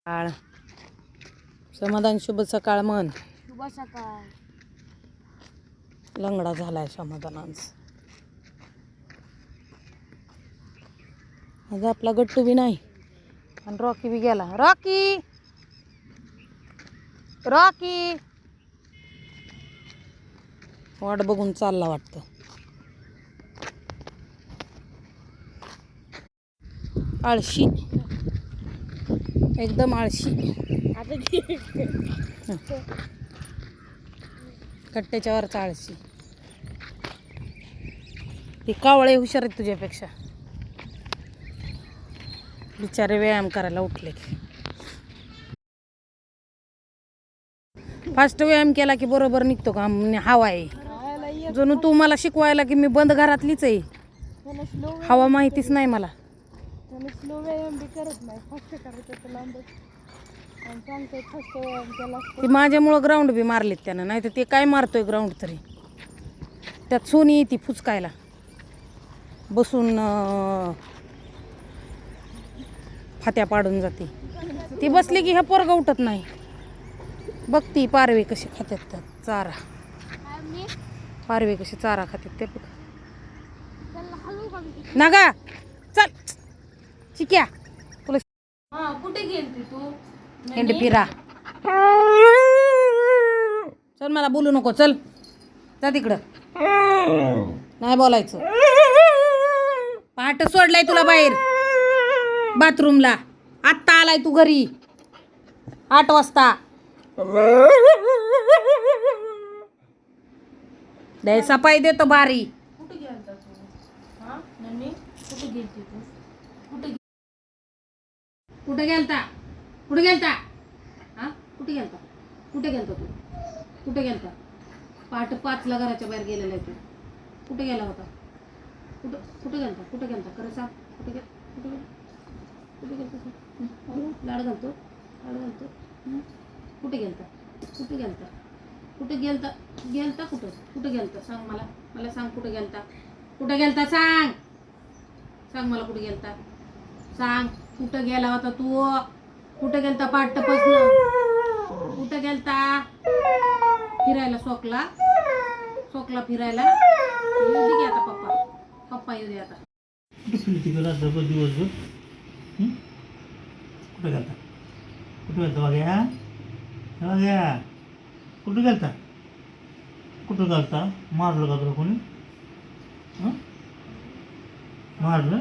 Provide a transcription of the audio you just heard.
सकाळ. समाधान शुभ सकाळ मन शुभ सकाळ. लंगडा झालाय समाधानांच. आज आपला गट्टू बी नाही. आणि रॉकी बी गेला. रॉकी! रॉकी! वाट बघून चालला वाटतं. आळशी. एकदम आळशी. कट्ट्याच्या वरचा आळशी. ती कावळे हुशार आहेत तुझ्यापेक्षा. बिचारे व्यायाम करायला उठले. की फास्ट व्यायाम केला की बरोबर निघतो का? हवा आहे. जणू तू मला शिकवायला की मी बंद घरातलीच आहे. हवा माहितीच नाही मला. त्याला स्लो व्यायाम बी करत नाही. फास्ट करत होतं लांबच. आणि सांगतोय फास्ट व्यायाम केला ते माझ्यामुळं ग्राउंड बी मारलेत त्यानं. नाही तर ते काय मारतोय ग्राउंड तरी? त्यात सोनी येते फुचकायला बसून फात्या पाडून जाते. ती बसली की ह्या पोरगा उठत नाही. बघ ती पारवे कशी खात्यात त्यात. चारा. पारवे कशी चारा खात्यात ते मी? नागा. चल. चिक्या तुला हा कुठे गेलती तू? हेंड फिरा. चल मला बोलू नको चल. जा तिकडं. नाही बोलायचं. पहाट सोडलाय तुला बाहेर. बाथरूमला. आत्ता आलाय तू घरी. आठ वाजता. द्यायचा पाय देतो बारी. कुठे गेलता तू? हा नन्नी कुठे गेलती तू? कुठे गेलता कुठे गेलता हां कुठे गेलता कुठे गेलता तू कुठे गेलता पहाटे पाचला घराच्या बाहेर गेलेला आहे तू कुठे गेला होता कुठं कुठे गेलता कुठे गेलता खरं सांग कुठे गेल कुठे गेल कुठे गेलता लाड घालतो लाड घालतो कुठे गेलता कुठे गेलता कुठे गेलता गेलता कुठं कुठे गेलता सांग मला मला सांग कुठे गेलता कुठे गेलता सांग सांग मला कुठे गेलता सांग कुठं गेला होता तू? कुठं गेलता पाटपासन? कुठं गेलता? फिरायला सोकला? सोकला फिरायला? येऊ दे आता पप्पा. पप्पा येऊ दे आता. दिवसभर. कुठं गेलता? कुठं गेलता बघ्या बघ्या कुठं गेलता? कुठं गेलता? मारलं का तुला कोणी? मारलं?